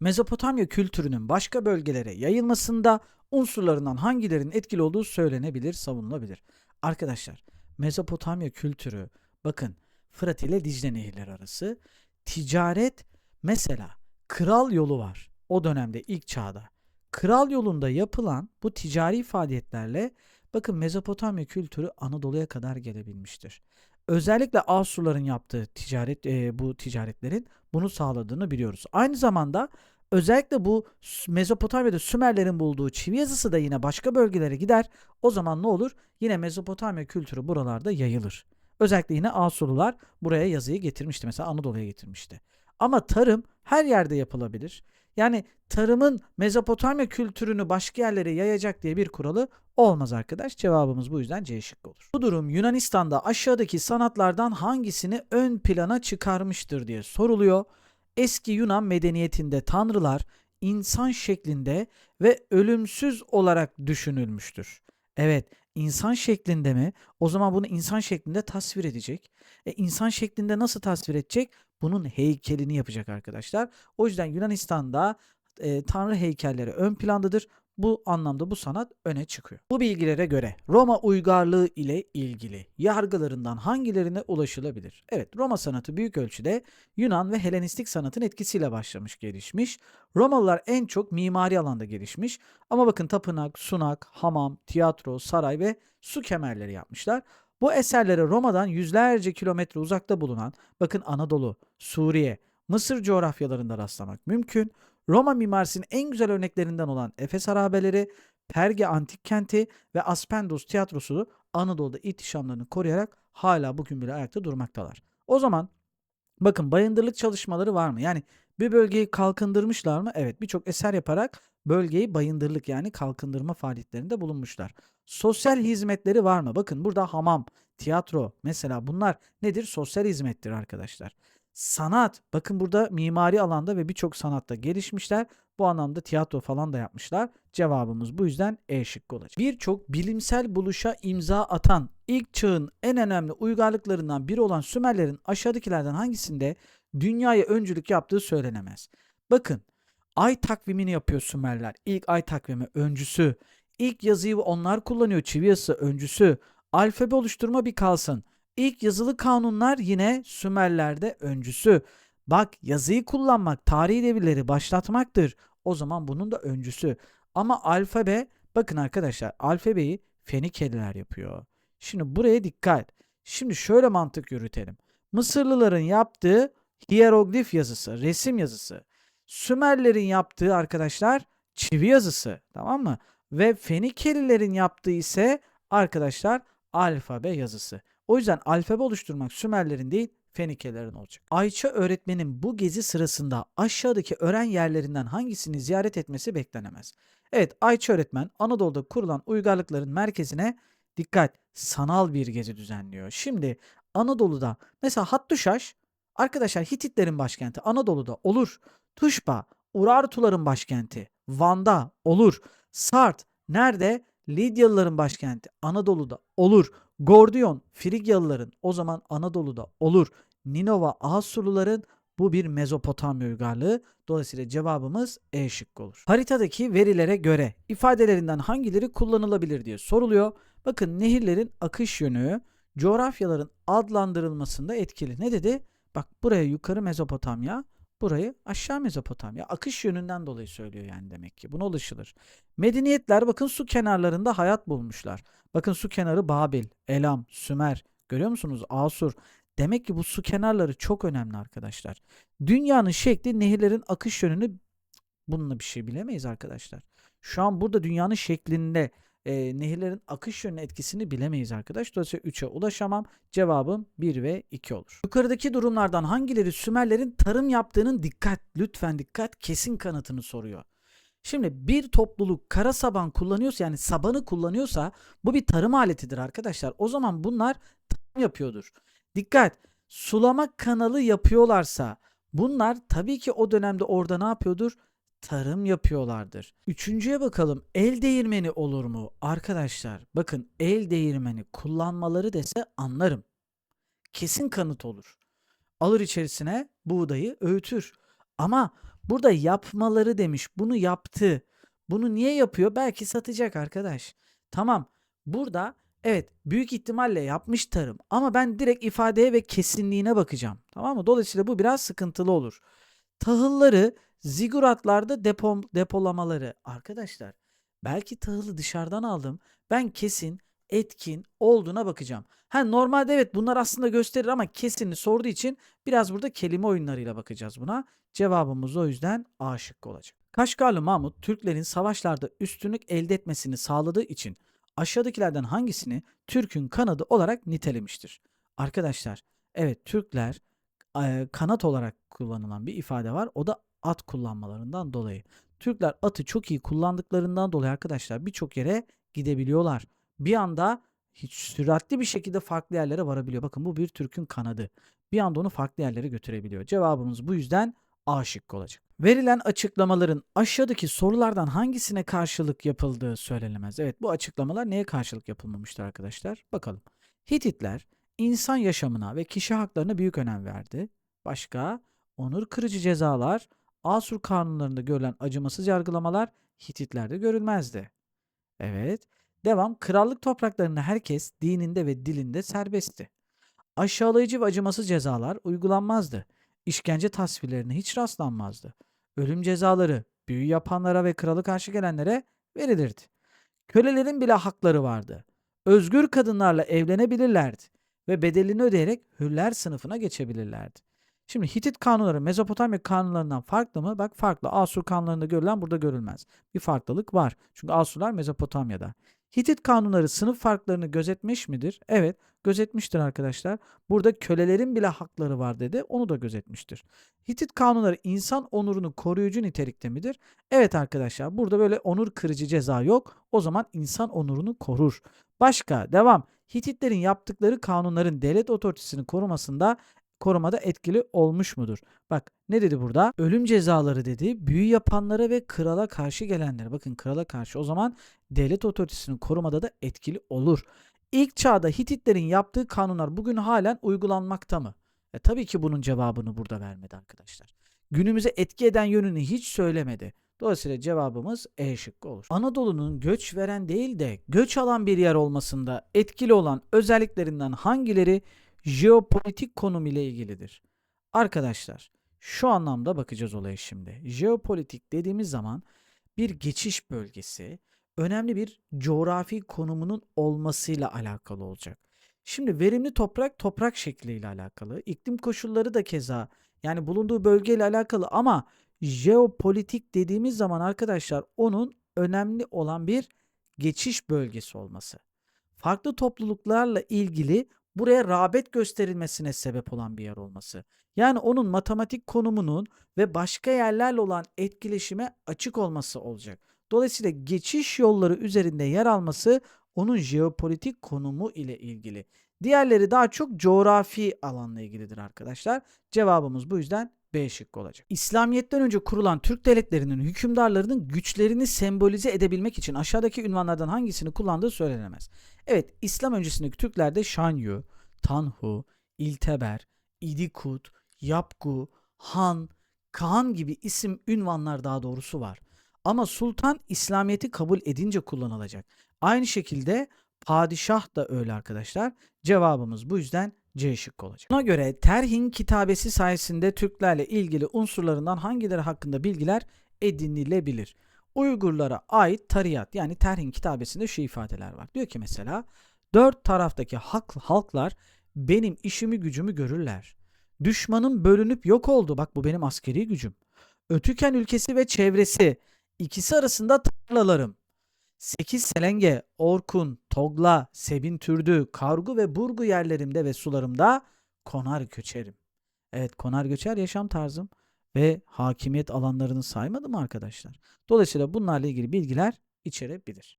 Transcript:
Mezopotamya kültürünün başka bölgelere yayılmasında unsurlarından hangilerinin etkili olduğu söylenebilir, savunulabilir. Arkadaşlar, Mezopotamya kültürü bakın Fırat ile Dicle nehirleri arası ticaret mesela kral yolu var o dönemde ilk çağda. Kral yolunda yapılan bu ticari faaliyetlerle bakın Mezopotamya kültürü Anadolu'ya kadar gelebilmiştir. Özellikle Asurların yaptığı ticaret e, bu ticaretlerin bunu sağladığını biliyoruz. Aynı zamanda özellikle bu Mezopotamya'da Sümerlerin bulduğu çivi yazısı da yine başka bölgelere gider. O zaman ne olur? Yine Mezopotamya kültürü buralarda yayılır. Özellikle yine Asurlular buraya yazıyı getirmişti. Mesela Anadolu'ya getirmişti. Ama tarım her yerde yapılabilir. Yani tarımın Mezopotamya kültürünü başka yerlere yayacak diye bir kuralı olmaz arkadaş. Cevabımız bu yüzden C şıkkı olur. Bu durum Yunanistan'da aşağıdaki sanatlardan hangisini ön plana çıkarmıştır diye soruluyor. Eski Yunan medeniyetinde tanrılar insan şeklinde ve ölümsüz olarak düşünülmüştür. Evet, insan şeklinde mi? O zaman bunu insan şeklinde tasvir edecek. E, insan şeklinde nasıl tasvir edecek? Bunun heykelini yapacak arkadaşlar. O yüzden Yunanistan'da e, tanrı heykelleri ön plandadır. Bu anlamda bu sanat öne çıkıyor. Bu bilgilere göre Roma uygarlığı ile ilgili yargılarından hangilerine ulaşılabilir? Evet, Roma sanatı büyük ölçüde Yunan ve Helenistik sanatın etkisiyle başlamış, gelişmiş. Romalılar en çok mimari alanda gelişmiş. Ama bakın tapınak, sunak, hamam, tiyatro, saray ve su kemerleri yapmışlar. Bu eserlere Roma'dan yüzlerce kilometre uzakta bulunan bakın Anadolu, Suriye, Mısır coğrafyalarında rastlamak mümkün. Roma mimarisinin en güzel örneklerinden olan Efes harabeleri, Perge antik kenti ve Aspendos tiyatrosu Anadolu'da ihtişamlarını koruyarak hala bugün bile ayakta durmaktalar. O zaman bakın bayındırlık çalışmaları var mı? Yani bir bölgeyi kalkındırmışlar mı? Evet birçok eser yaparak bölgeyi bayındırlık yani kalkındırma faaliyetlerinde bulunmuşlar. Sosyal hizmetleri var mı? Bakın burada hamam, tiyatro mesela bunlar nedir? Sosyal hizmettir arkadaşlar. Sanat, bakın burada mimari alanda ve birçok sanatta gelişmişler. Bu anlamda tiyatro falan da yapmışlar. Cevabımız bu yüzden E şıkkı olacak. Birçok bilimsel buluşa imza atan ilk çağın en önemli uygarlıklarından biri olan Sümerlerin aşağıdakilerden hangisinde dünyaya öncülük yaptığı söylenemez. Bakın ay takvimini yapıyor Sümerler. İlk ay takvimi öncüsü. İlk yazıyı onlar kullanıyor. Çivi yazısı öncüsü. Alfabe oluşturma bir kalsın. İlk yazılı kanunlar yine Sümerler'de öncüsü. Bak yazıyı kullanmak tarihi devirleri başlatmaktır. O zaman bunun da öncüsü. Ama alfabe bakın arkadaşlar alfabeyi Fenikeliler yapıyor. Şimdi buraya dikkat. Şimdi şöyle mantık yürütelim. Mısırlıların yaptığı hieroglif yazısı, resim yazısı. Sümerlerin yaptığı arkadaşlar çivi yazısı tamam mı? Ve Fenikelilerin yaptığı ise arkadaşlar alfabe yazısı. O yüzden alfabe oluşturmak Sümerlerin değil Fenikelerin olacak. Ayça öğretmenin bu gezi sırasında aşağıdaki öğren yerlerinden hangisini ziyaret etmesi beklenemez. Evet Ayça öğretmen Anadolu'da kurulan uygarlıkların merkezine dikkat sanal bir gezi düzenliyor. Şimdi Anadolu'da mesela Hattuşaş arkadaşlar Hititlerin başkenti Anadolu'da olur. Tuşba Urartuların başkenti Van'da olur. Sart nerede? Lidyalıların başkenti Anadolu'da olur. Gordiyon Frigyalıların o zaman Anadolu'da olur. Ninova Asurluların bu bir Mezopotamya uygarlığı. Dolayısıyla cevabımız E şıkkı olur. Haritadaki verilere göre ifadelerinden hangileri kullanılabilir diye soruluyor. Bakın nehirlerin akış yönü coğrafyaların adlandırılmasında etkili. Ne dedi? Bak buraya yukarı Mezopotamya, burayı aşağı Mezopotamya. Akış yönünden dolayı söylüyor yani demek ki. Buna ulaşılır. Medeniyetler bakın su kenarlarında hayat bulmuşlar. Bakın su kenarı Babil, Elam, Sümer. Görüyor musunuz? Asur. Demek ki bu su kenarları çok önemli arkadaşlar. Dünyanın şekli nehirlerin akış yönünü bununla bir şey bilemeyiz arkadaşlar. Şu an burada dünyanın şeklinde e, nehirlerin akış yönü etkisini bilemeyiz arkadaş. Dolayısıyla 3'e ulaşamam. Cevabım 1 ve 2 olur. Yukarıdaki durumlardan hangileri Sümerlerin tarım yaptığının dikkat, lütfen dikkat, kesin kanıtını soruyor. Şimdi bir topluluk kara saban kullanıyorsa yani sabanı kullanıyorsa bu bir tarım aletidir arkadaşlar. O zaman bunlar tarım yapıyordur. Dikkat! Sulama kanalı yapıyorlarsa bunlar tabii ki o dönemde orada ne yapıyordur? Tarım yapıyorlardır. Üçüncüye bakalım. El değirmeni olur mu? Arkadaşlar bakın el değirmeni kullanmaları dese anlarım. Kesin kanıt olur. Alır içerisine buğdayı öğütür. Ama Burada yapmaları demiş. Bunu yaptı. Bunu niye yapıyor? Belki satacak arkadaş. Tamam. Burada evet büyük ihtimalle yapmış tarım ama ben direkt ifadeye ve kesinliğine bakacağım. Tamam mı? Dolayısıyla bu biraz sıkıntılı olur. Tahılları ziguratlarda depo, depolamaları. Arkadaşlar belki tahılı dışarıdan aldım. Ben kesin etkin olduğuna bakacağım. Ha normalde evet bunlar aslında gösterir ama kesinini sorduğu için biraz burada kelime oyunlarıyla bakacağız buna. Cevabımız o yüzden A şıkkı olacak. Kaşgarlı Mahmut Türklerin savaşlarda üstünlük elde etmesini sağladığı için aşağıdakilerden hangisini Türk'ün kanadı olarak nitelemiştir? Arkadaşlar evet Türkler kanat olarak kullanılan bir ifade var. O da at kullanmalarından dolayı. Türkler atı çok iyi kullandıklarından dolayı arkadaşlar birçok yere gidebiliyorlar. Bir anda hiç süratli bir şekilde farklı yerlere varabiliyor. Bakın bu bir Türk'ün kanadı. Bir anda onu farklı yerlere götürebiliyor. Cevabımız bu yüzden A şıkkı olacak. Verilen açıklamaların aşağıdaki sorulardan hangisine karşılık yapıldığı söylenemez. Evet bu açıklamalar neye karşılık yapılmamıştır arkadaşlar? Bakalım. Hititler insan yaşamına ve kişi haklarına büyük önem verdi. Başka? Onur kırıcı cezalar, Asur kanunlarında görülen acımasız yargılamalar Hititlerde görülmezdi. Evet. Devam. Krallık topraklarında herkes dininde ve dilinde serbestti. Aşağılayıcı ve acımasız cezalar uygulanmazdı. İşkence tasvirlerine hiç rastlanmazdı. Ölüm cezaları büyü yapanlara ve kralı karşı gelenlere verilirdi. Kölelerin bile hakları vardı. Özgür kadınlarla evlenebilirlerdi ve bedelini ödeyerek hürler sınıfına geçebilirlerdi. Şimdi Hitit kanunları Mezopotamya kanunlarından farklı mı? Bak farklı. Asur kanunlarında görülen burada görülmez. Bir farklılık var. Çünkü Asurlar Mezopotamya'da. Hitit kanunları sınıf farklarını gözetmiş midir? Evet, gözetmiştir arkadaşlar. Burada kölelerin bile hakları var dedi. Onu da gözetmiştir. Hitit kanunları insan onurunu koruyucu nitelikte midir? Evet arkadaşlar. Burada böyle onur kırıcı ceza yok. O zaman insan onurunu korur. Başka devam. Hititlerin yaptıkları kanunların devlet otoritesini korumasında korumada etkili olmuş mudur? Bak ne dedi burada? Ölüm cezaları dedi. Büyü yapanlara ve krala karşı gelenlere. Bakın krala karşı o zaman devlet otoritesini korumada da etkili olur. İlk çağda Hititlerin yaptığı kanunlar bugün halen uygulanmakta mı? E, tabii ki bunun cevabını burada vermedi arkadaşlar. Günümüze etki eden yönünü hiç söylemedi. Dolayısıyla cevabımız E şıkkı olur. Anadolu'nun göç veren değil de göç alan bir yer olmasında etkili olan özelliklerinden hangileri jeopolitik konum ile ilgilidir? Arkadaşlar şu anlamda bakacağız olaya şimdi. Jeopolitik dediğimiz zaman bir geçiş bölgesi, önemli bir coğrafi konumunun olmasıyla alakalı olacak. Şimdi verimli toprak toprak şekliyle alakalı. iklim koşulları da keza yani bulunduğu bölgeyle alakalı ama jeopolitik dediğimiz zaman arkadaşlar onun önemli olan bir geçiş bölgesi olması. Farklı topluluklarla ilgili buraya rağbet gösterilmesine sebep olan bir yer olması. Yani onun matematik konumunun ve başka yerlerle olan etkileşime açık olması olacak. Dolayısıyla geçiş yolları üzerinde yer alması onun jeopolitik konumu ile ilgili. Diğerleri daha çok coğrafi alanla ilgilidir arkadaşlar. Cevabımız bu yüzden B şıkkı olacak. İslamiyet'ten önce kurulan Türk devletlerinin hükümdarlarının güçlerini sembolize edebilmek için aşağıdaki ünvanlardan hangisini kullandığı söylenemez. Evet, İslam öncesindeki Türklerde Şanyu, Tanhu, İlteber, İdikut, Yapgu, Han, Kaan gibi isim ünvanlar daha doğrusu var. Ama sultan İslamiyet'i kabul edince kullanılacak. Aynı şekilde padişah da öyle arkadaşlar. Cevabımız bu yüzden C şıkkı olacak. Buna göre Terhin kitabesi sayesinde Türklerle ilgili unsurlarından hangileri hakkında bilgiler edinilebilir? Uygurlara ait tariyat yani Terhin kitabesinde şu ifadeler var. Diyor ki mesela dört taraftaki halk, halklar benim işimi gücümü görürler. Düşmanım bölünüp yok oldu. Bak bu benim askeri gücüm. Ötüken ülkesi ve çevresi ikisi arasında tarlalarım. Sekiz Selenge, Orkun, Togla, Sebin Türdü, Kargu ve Burgu yerlerimde ve sularımda konar göçerim. Evet konar göçer yaşam tarzım ve hakimiyet alanlarını saymadım arkadaşlar. Dolayısıyla bunlarla ilgili bilgiler içerebilir.